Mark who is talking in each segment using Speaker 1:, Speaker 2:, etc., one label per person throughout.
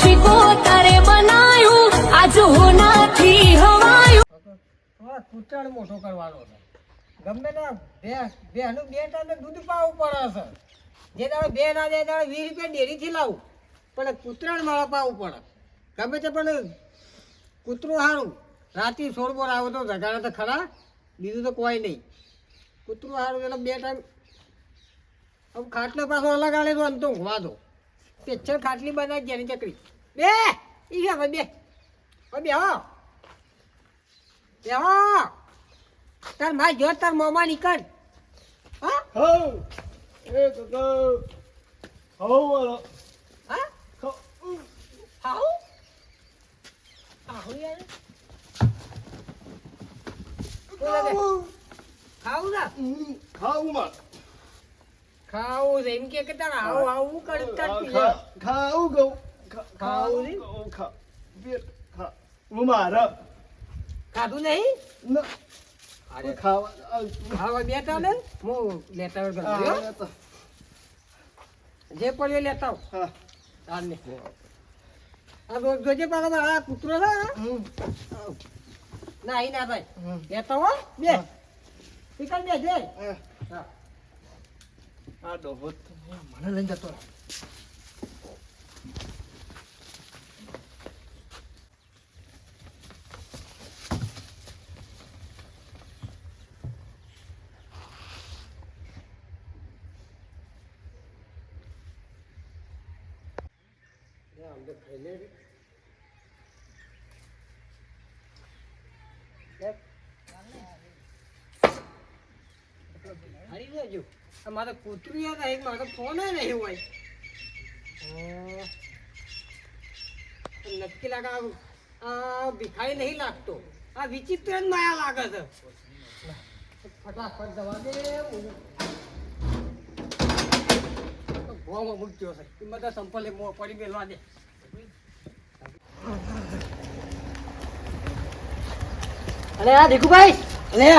Speaker 1: શીખો તારે બનાયું આજ
Speaker 2: કરવાનો છે. ગમે ને ભેંસનું બે ટાઈમે દૂધ પાવું પડે છે. જે દાડે બે ના જાય દાડે વીસ રૂપિયા ડેરીથી લાવું. પણ કૂતરાને મારા પાવું પડે. ગમે તે પણ કૂતરું સારું રાતે સોળ બોર આવો તો જગાડે તો ખરા. બીજું તો કોઈ નહીં. કૂતરું સારું એટલે બે ટાઈમ આમ ખાટલો પાછો અલગ આલે તો અંતો ઊંઘવા દો પેચ્છર ખાટલી બનાવી જેની ચકરી બે! ઈ છે બે. ભાઈ બે હો. બે હો. તાર માય જો તાર મોમાં નીકળ. હા.
Speaker 3: હો. એ કાકા હો વાળો
Speaker 2: હા? હાઉ હાઉ યાર. ખાવું ના.
Speaker 3: ખાવું માં
Speaker 2: ખાવું છે. એમ કે તાર આવું આવું કરી તાર પી લે.
Speaker 3: ખા- ખાવું ગઉ
Speaker 2: ખાવું?
Speaker 3: ગઉ, ખા. બે ખા. હું મારા.
Speaker 2: ખાધું નહીં? અરે.
Speaker 3: ખાવા
Speaker 2: ખાવા બેઠા ને? હું લેતા વગર. જે પડ્યો લેતા.
Speaker 3: હા.
Speaker 2: ચાલને. આ જો- જોજે પાછો આ કૂતરો છે ના અહીં ના થાય. લેતા હો. બે. નીકળ બે જય હા.
Speaker 3: આ ડોહો મને લઈને જતો રહે.
Speaker 2: આમ તો ખાઈ લે રે. લે. હરી જજો મારે કૂતરી આવી, મારો ફોન નહીં હોય. નક્કી લાગે આ- ભિખારી નહીં લાગતો. આ વિચિત્ર જ માયા લાગે છે. ફટાફટ દવા દે ભોમાં મૂક્યો છે. એ બધા સંપલે મો પડી મેળવા દે.
Speaker 4: અરે આ દીકુભાઈ
Speaker 2: અરે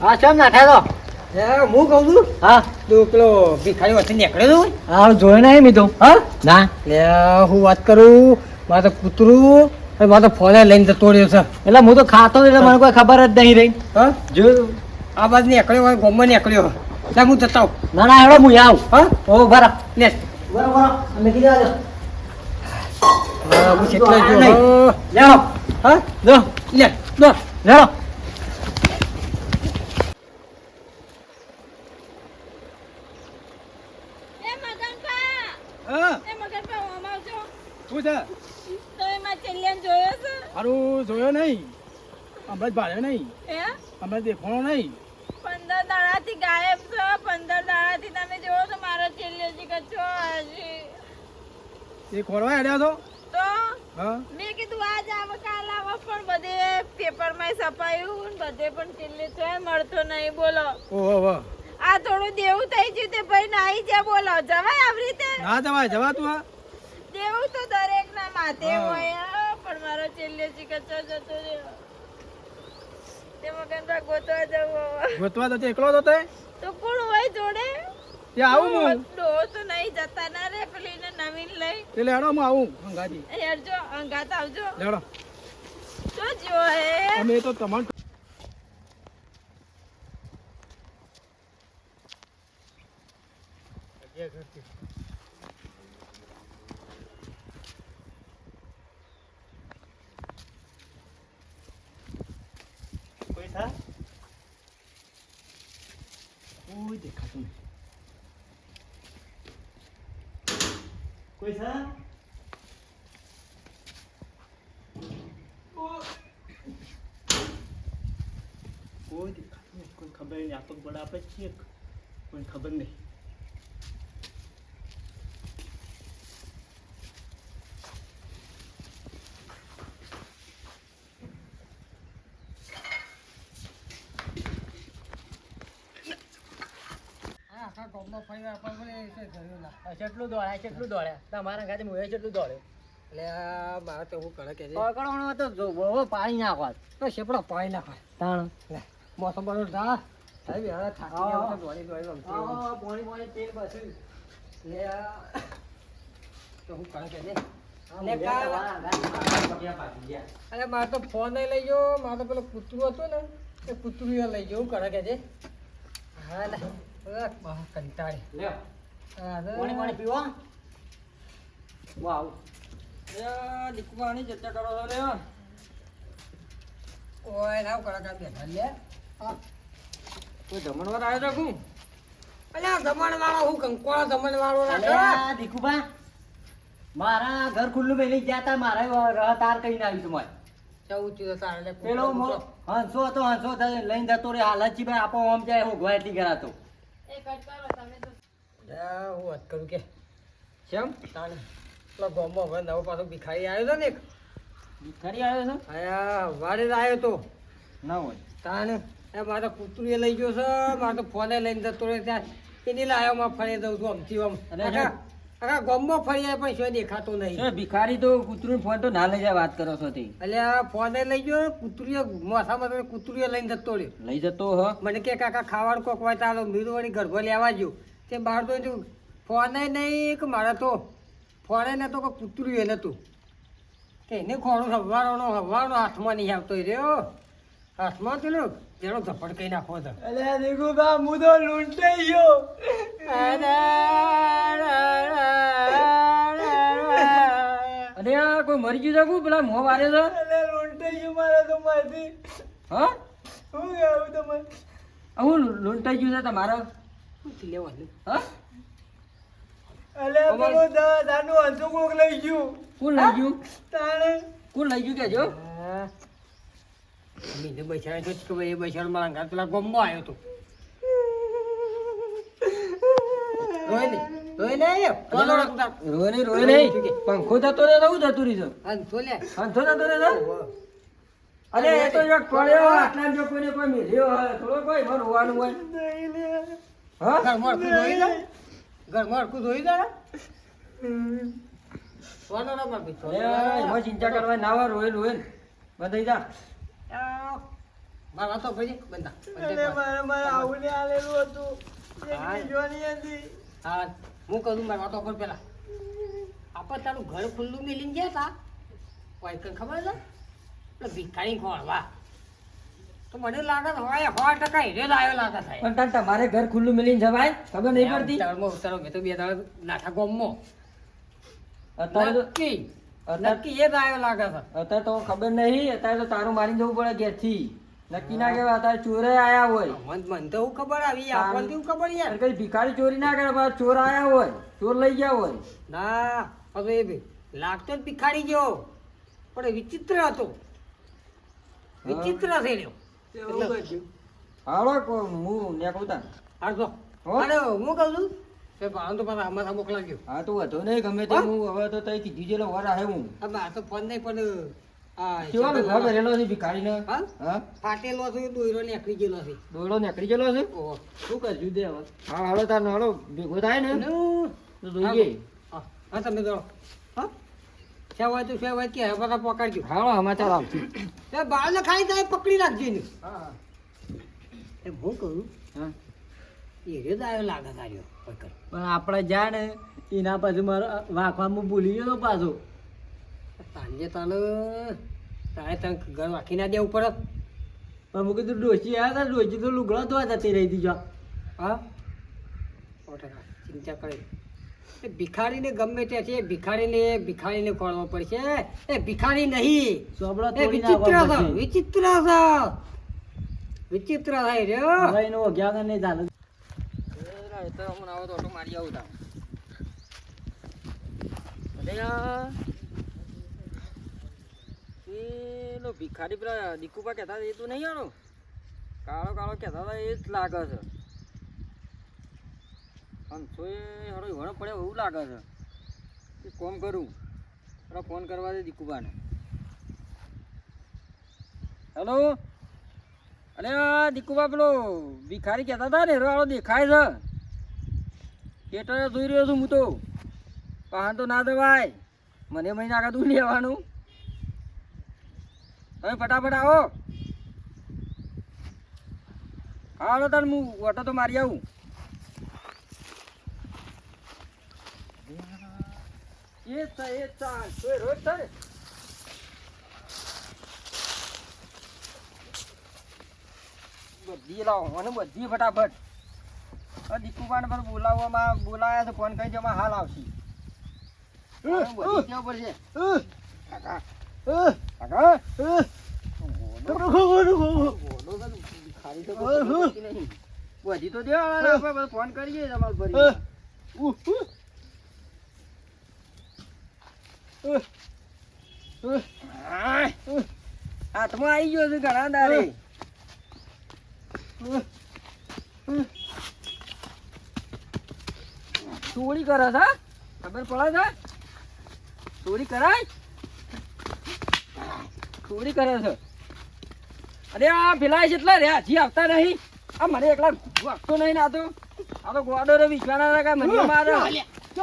Speaker 4: હા કેમ નાઠા તો
Speaker 2: હું કહું છું?
Speaker 4: હા.
Speaker 2: તું પેલો ભિખારી વચ્ચે નીકળ્યો છું
Speaker 4: હા જોયો મી તો.
Speaker 2: હા?
Speaker 4: ના.
Speaker 2: લે હું વાત કરું? મારે તો કૂતરું મારે તો ફોને લઈને જતો રહ્યો છે.
Speaker 4: એટલે હું તો ખાતો એટલે મને કોઈ ખબર જ નહીં રહી.
Speaker 2: હા?
Speaker 4: જોયું
Speaker 2: આ બાજુ નીકળ્યો હોય ગોમમાં નીકળ્યો એટલે હું જતા
Speaker 4: ના ના હેડો હું આવું.
Speaker 2: હા?
Speaker 4: ઓ બરા
Speaker 2: લે.
Speaker 4: બરાબર અમે કીધા
Speaker 2: હા હું જો હા.
Speaker 4: લો
Speaker 2: લે લો
Speaker 4: લેડો
Speaker 5: એ મગનભા
Speaker 3: હા
Speaker 5: એ મગનભા ઓમ આવજો
Speaker 3: શું છે?
Speaker 5: તો ચેલિયન જોયો છે?
Speaker 3: હારું જોયો નહીં. હમણાં જ ભાડ્યો નહીં.
Speaker 5: હે?
Speaker 3: હમણાં દેખાણો નહીં.
Speaker 5: પંદર દાડાથી ગાયબ છે. પંદર દાડાથી તમે જોવો છો મારો ચેલિયો જી કચ્છો હજી
Speaker 3: એ ખોરવા હેડ્યા છો?
Speaker 5: તો મેં કીધું આજ આવો કાલ આવો પણ બધે પેપરમાં છપાયું બધે પણ ચેલ્લે છે. મળતો નહીં બોલો.
Speaker 3: ઓહો વાહ.
Speaker 5: આ થોડું દેવું થઈ ગયું તે ભાઈ નાઈ જા બોલો. જવાય આવી રીતે?
Speaker 3: ના જવાય જવા તું આ
Speaker 5: દેવું તો દરેક ના માથે હોય પણ મારો છેલ્લે જી કચ્છો જતો રહ્યો તે મગનભા ગોતવા જવું
Speaker 3: ગોતવા તો એકલો જ હતો
Speaker 5: તો કોણ હોય જોડે?
Speaker 3: ત્યાં આવું હું
Speaker 5: તો નહીં જતા. ના રે પેલી ને નવીન લઈ.
Speaker 3: એટલે હેડો હું આવું અંગાજી
Speaker 5: હેરજો અંગાત આવજો.
Speaker 3: લેડો
Speaker 5: તો જો હે
Speaker 3: અમે તો તમારે કોઈ નહીં કોઈ ખબર નહીં આ તો બડા આપણે છીએ કોઈ ખબર નહીં.
Speaker 2: એ ના.
Speaker 4: કેટલું દોડ્યા કેટલું દોડ્યા તમારા ગાડી હું કેટલું દોડ્યો
Speaker 2: એટલે મારે તો હું કરે કે
Speaker 4: પકડવાનો તો બહુ પાણી નાખવા
Speaker 2: તો શેપડો પાણી નાખવા
Speaker 4: તાણ.
Speaker 2: મોસમ બરો થા સાહેબ હવે થાકી દોડી દોડી
Speaker 4: પાણી પાણી તેલ બસ
Speaker 2: લે તો હું કરે કે અરે મારે તો ફોન લઈ ગયો. મારે તો પેલું કૂતરું હતું ને એ કૂતરું લઈ ગયો હું કરે કે હા કંટાળી. હા, રે.
Speaker 4: પાણી પાણી પીવો. વાવ.
Speaker 2: ઓય લાવ કરે બેઠા લે. હા.
Speaker 4: કોઈ જમણવાર આવ્યો તો કું
Speaker 2: અલ્યા જમણવાળો હું કંકોળો જમણવાળો વાળો
Speaker 4: અલ્યા દીકુભા મારા ઘર ખુલ્લું મેલી ગયા તા મારે રહ તાર કઈ ના આવી તમારે
Speaker 2: જવું છું તારે લે
Speaker 4: પેલો હંસો હતો હંસો લઈને જતો રે હાલતજી ભાઈ આપો આમ જાય હું ગોય એટલી
Speaker 2: હું વાત કરું કે કેમ? તાને પેલા ગામમાં હવે નવો પાછો ભિખારી આવ્યો હતો ને એક?
Speaker 4: આવ્યો છે?
Speaker 2: વાડે જ આવ્યો તો.
Speaker 4: ના હોય.
Speaker 2: તાને એ મારે કૂતરું લઈ ગયો છે મારે તો ફોને લઈને જતો ત્યાં એની લાયો માં ફરી દઉં છું આમથી આમ.
Speaker 4: અને
Speaker 2: આખા ગામમાં ફરી આવે પણ શું દેખાતો નહીં.
Speaker 4: ભિખારી તો કૂતરું ફોન તો ના લઈ જાય વાત કરો છો તે.
Speaker 2: એટલે આ ફોને લઈ ગયો કૂતરીએ મોસામાં તમે કૂતરીએ લઈને જતો રહ્યો.
Speaker 4: લઈ જતો હ.
Speaker 2: મને કે કાકા ખાવાનું કોક હોય ચાલો મીરું વળી ગરબો લેવા ગયો તે બહાર તો જો ફોને નહીં કે મારે તો ફોને નતો કે કૂતરું એને નતું કે એને ખોણું હવારનો હવારનો હાથમાં નહીં આવતો રહ્યો. હાથમાં પેલો જેનો ધપડ કઈ નાખો તો.
Speaker 4: અલ્યા દીકુભા હું તો લૂંટાઈ ગયો. અરે આ કોઈ મરી ગયું છે પેલા મોં વારે છે?
Speaker 2: લૂંટાઈ ગયું મારે તો માથી
Speaker 4: હા
Speaker 2: શું કહેવું તમે
Speaker 4: હું લૂંટાઈ ગયું છે તમારો?
Speaker 2: લેવો
Speaker 4: હા?
Speaker 2: અલે
Speaker 4: પેલો
Speaker 2: દાનું હંસો કોક લઈ ગયું.
Speaker 4: કોણ લઈ ગયું?
Speaker 2: તાણે.
Speaker 4: કોણ લઈ ગયું કેજો
Speaker 2: મીને બૈસાડે છે કે ભાઈ એ બૈસાડ મારા ઘર પેલા ગોમમાં આવ્યો તો. રોય ને રોય ને એ કોલો
Speaker 4: રોય નહીં રોય નહીં પંખો થતો રહે તો થતું રહી છે.
Speaker 2: અન સોલે
Speaker 4: થતો રહે અરે એ તો એક પડ્યો આટલા જો કોઈને કોઈ મેલ્યો હોય થોડો કોઈ હા?
Speaker 2: ધોઈ દે ધોઈ દે ના
Speaker 4: અરે એમાં
Speaker 2: મારા તો ભાઈ બંધા હા. હું કહું મારા તો પર પેલા. આપણે તારું ઘર ખુલ્લું મેલીને ગયા તા? કોઈ કઈ ખબર છે? પેલો ભિખારી ખોળવા તો મને લાગે છે હોય સો ટકા હીરે જ લાગે છે.
Speaker 4: પણ તાર તમારે ઘર ખુલ્લું મેલીને જવાય? ખબર નહીં પડતી?
Speaker 2: ઉતાવળમાં મેં તો બે દાડા નાઠા ગોમમાં.
Speaker 4: અત્યારે તો
Speaker 2: નક્કી એ આવ્યો લાગે છે.
Speaker 4: અત્યારે તો ખબર નહીં અત્યારે તો તારું મારી જવું પડે ઘેરથી. નક્કી ના કેવા અત્યારે ચોરે આયા હોય.
Speaker 2: મન મન તો હું ખબર આવી આપણને કેવું ખબર યાર.
Speaker 4: કઈ ભિખારી ચોરી ના કરે પણ ચોર આયા હોય ચોર લઈ ગયા હોય.
Speaker 2: ના હવે એ લાગતો જ ભિખારી જેવો. પણ વિચિત્ર હતો. વિચિત્ર થઈ રહ્યો
Speaker 4: હાલો કો- હું નેકળું તાર.
Speaker 2: હારતો
Speaker 4: હો?
Speaker 2: હું કહું છું? કે ભાવ તો પાછા અમારા મોકલાવજો
Speaker 4: હા તો વધુ નહીં ગમે તે હું? હવે તો તઈ કીધું વર આહે હું.
Speaker 2: આ તો ફોન નહીં પણ
Speaker 4: કેવો છે ભિખારીને?
Speaker 2: હા? ફાટેલો છે દોયરો નીકળી ગયેલો છે.
Speaker 4: દોડો નીકળી ગયેલો છે?
Speaker 2: ઓહો.
Speaker 4: શું કરશું દે હવે? હા હાલો તાર હાલો ભેગો થાય ને તો જોઈએ
Speaker 2: હા તમે દોડો. હા? સેવાય તો છે કે હવે બધા પકડજો
Speaker 4: હાલો
Speaker 2: બાળને ખાઈ જાય પકડી રાખજો ને
Speaker 4: હા
Speaker 2: એ હું કહું?
Speaker 4: હા.
Speaker 2: એ રે આવ્યો લાગે તાર્યો પકડ
Speaker 4: પણ આપણે જાણે એના પાછું મારો વાંખવામાં ભૂલી ગયો પાછો.
Speaker 2: સાંજે તને તારે તને ઘર વાંકી ના દેવું પડે.
Speaker 4: પણ મૂકી કીધું ડોસી આવ્યા હતા ડોસી તો લુગડો ધોવા જતી રહી દીજો
Speaker 2: હા? ચિંતા કરે. એ ભિખારીને ગમે તે છે ભિખારીને ભિખારીને ખોળવો પડશે. એ ભિખારી નહીં. એ વિચિત્ર. વિચિત્ર વિચિત્ર થાય રહ્યો
Speaker 4: ભાઈનો એનો અગિયાર નહીં ચાલે.
Speaker 2: મારી આવું
Speaker 4: પેલો ભિખારી પેલા દીકુપા કહેતા હતા, એ તું નહીં આનો કાળો કાળો કહેતા હતા, એ જ લાગે છે. પાંચસો એ હળો વણો પડ્યો, એવું લાગે છે. કે કોમ કરું? પેલા ફોન કરવા દે દીકુબાને હેલો? અરે દીકુબા પેલો ભિખારી કહેતા હતા ને, હેરો વાળો દેખાય છે. થિયેટર જોઈ રહ્યો છું હું તો. પાન તો ના દવાય. મને મહિના તું લેવાનું તમે ફટાફટ આવો. હાલો તાર હું ઓટો તો મારી આવું. એ એ બધી લાવો, મને બધી ફટાફટ. દીકુબાને પણ બોલાવવામાં બોલાયા તો ફોન કરી જમા હાલ આવશે. પડશે કાકા. કાકા. ખાલી તો દેવા ફોન કરીએ તમારે ફરી. હાથમાં આવી ગયો છે ઘણા દારે ચોરી કરે છે ખબર પડે છે? ચોરી કરાય? ચોરી કરે છે. અરે આ પેલા એટલા રે હજી આવતા નહીં. આ મને એકલા વાગતો નહીં ને આ તો. આ તો ગોડો રે વિશ્વાના રે કા મને મારે. હા, જો,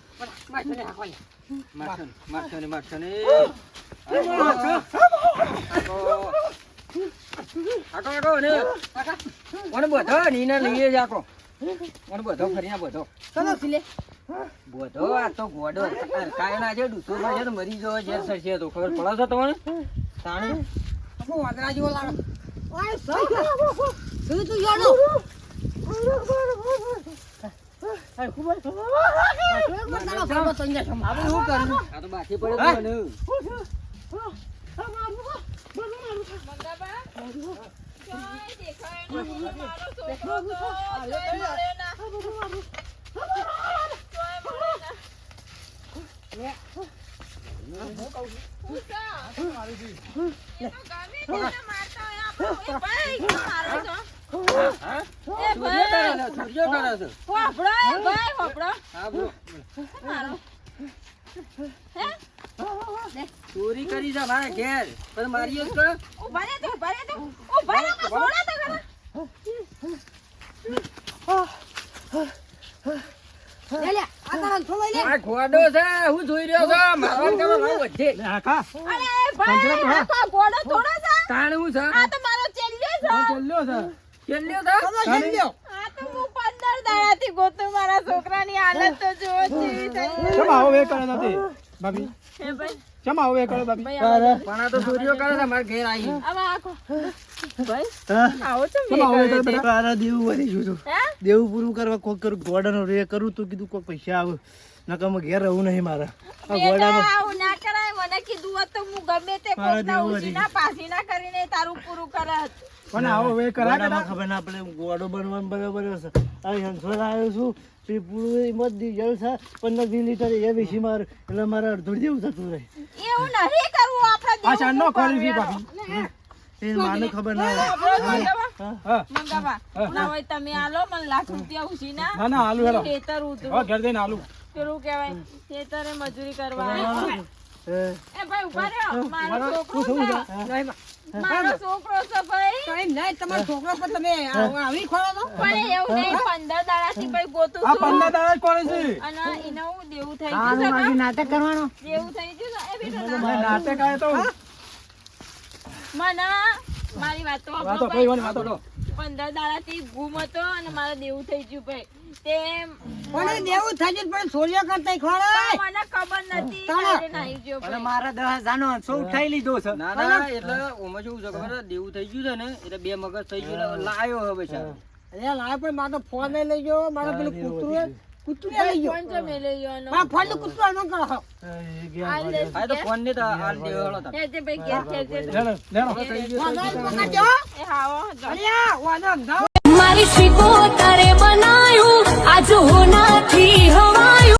Speaker 4: જો, જુઓ, જુઓ. શું કામ? શું કામ? શાંતિ રાખો શાંતિ રાખો
Speaker 2: તમે હા
Speaker 4: મારશો ને, મારશો ને, મારશો ને. આકો, આકો, ને. ઓને બધો નીને લઈએ જ આકો. ઓને બધો ફરીને બધો. બધો આ તો ગોડો. કાય કાયના છે, ડૂચોમાં છે તો મરી જવો ઝેર સરશે તો. ખબર પડે છે તમને? તાણે?
Speaker 2: વાદળા જેવો લાગે
Speaker 5: મારતા હોય આપણે. એ ભાઈ, કેમ મારો છો?
Speaker 4: હા?
Speaker 5: એ
Speaker 4: કરે છે,
Speaker 5: એ ભાઈ.
Speaker 4: હા.
Speaker 5: મારો?
Speaker 4: ચોરી કરી જા મારા ઘેર પણ મારી જ કરો.
Speaker 5: ઊભા રહે તો, ઊભા રહે તો. ઊભા રહે તો, છોડો તો ખરા.
Speaker 4: આ ઘોડો છે હું જોઈ રહ્યો છું મારવાન કરો લાવ બધે
Speaker 5: અરે, ભાઈ, આ તો ઘોડો થોડો છે.
Speaker 4: તાણ હું છે
Speaker 5: આ તો મારો ચેલ્યો છે. પંદર દાડાથી ગોતું મારા છોકરાની હાલત તો જુઓ કેવી થઈ
Speaker 3: કેમ આવો વે કરે નથી ભાભી?
Speaker 5: હે
Speaker 3: કેમ આવો વે કરે ભાભી
Speaker 4: પણ આ તો સૂર્યો કરે છે મારા ઘેર આવી
Speaker 5: આખો ભાઈ આવો છો
Speaker 3: કેમ કરે
Speaker 5: મેં
Speaker 3: તારા દેવું વળી ગયું દેવું પૂરું કરવા કોક કરું ગોડાનો રે કરું તો કીધું કોઈ પૈસા આવે. નકર ઘેર રહું નહીં મારે. આ ગોડાનો
Speaker 5: આવું ના કરાય મને કીધું હોત તો હું ગમે તે
Speaker 3: જેવું
Speaker 5: ઉછીના પાસીના કરીને તારું પૂરું કરત.
Speaker 3: પણ આવો વે કરા ગોડામાં ખબર ના પડે ગોડો બનવાનું બરાબર છે આ હંસોર આવ્યો છું તે પૂરું એમાં જ જળ પંદર વીસ લીટર એ વિશી માર એટલે મારે અડધું જેવું થતું રહે.
Speaker 5: એવું નહીં કરવું આપણે
Speaker 3: આ ચાંદનો ખોલી છે એ માને ખબર ના હોય.
Speaker 5: મંગાવા? ના હોય તમે આલો મને લાખ રૂપિયા ઉછીના
Speaker 3: ના ના આલુ હેડો
Speaker 5: ખેતર ઉતરો
Speaker 3: ઘર જઈને આલુ.
Speaker 5: પેલું કહેવાય ખેતરે મજૂરી કરવા
Speaker 3: એ.
Speaker 5: ભાઈ ઊભા રહ્યો મારો છોકરો
Speaker 3: શું
Speaker 5: છે.
Speaker 3: છે
Speaker 5: મારો છોકરો છે ભાઈ.
Speaker 2: કઈ નહીં તમારો છોકરો પણ તમે આવી ખોળો તો.
Speaker 5: પણ એવું નહીં પંદર દાડાથી ભાઈ ગોતું છું.
Speaker 3: પંદર દાડા કોણે છે.
Speaker 5: અને એને હું દેવું થઈ ગયું છે
Speaker 2: નાટક કરવાનો.
Speaker 5: દેવું થઈ ગયું એ બેટા ના.
Speaker 3: નાટક. આવે તો.
Speaker 5: મને મારી વાત તો
Speaker 3: વાતો કઈ વાતો તો.
Speaker 5: પંદર દાડાથી ગુમ હતો અને મારે દેવું થઈ ગયું ભાઈ. તે
Speaker 2: પણ દેવું થઈ ગયું પણ સોળિયો કરતા ખોળો
Speaker 5: મને ખબર નથી
Speaker 3: મારા દસ હજારનો હંસો ઉઠાઈ લીધો છે.
Speaker 4: ના ના એટલે ઓમાં શું છે ખબર દેવું થઈ ગયું છે ને એટલે બે મગજ થઈ ગયું લાયો હવે છે.
Speaker 2: અરે લાય પણ મારો ફોન લઈ ગયો મારા પેલું કૂતરું કૂતરું લઈ ગયો.
Speaker 5: ફોન છે મેં લઈ ગયો એનો.
Speaker 2: ફોનનું કૂતરું ન કરો
Speaker 5: હાલ
Speaker 4: તો ફોન ને તો હાલ દેવો હળો તાર.
Speaker 5: ખેંચે ભાઈ ઘેર ખેંચે.
Speaker 3: લેડો લેડો
Speaker 2: વાંધો પકડજો
Speaker 5: એ હાવો જાઓ.
Speaker 2: અરે
Speaker 1: મારી શિકો તારે બનાયું આજ હોનાથી હવા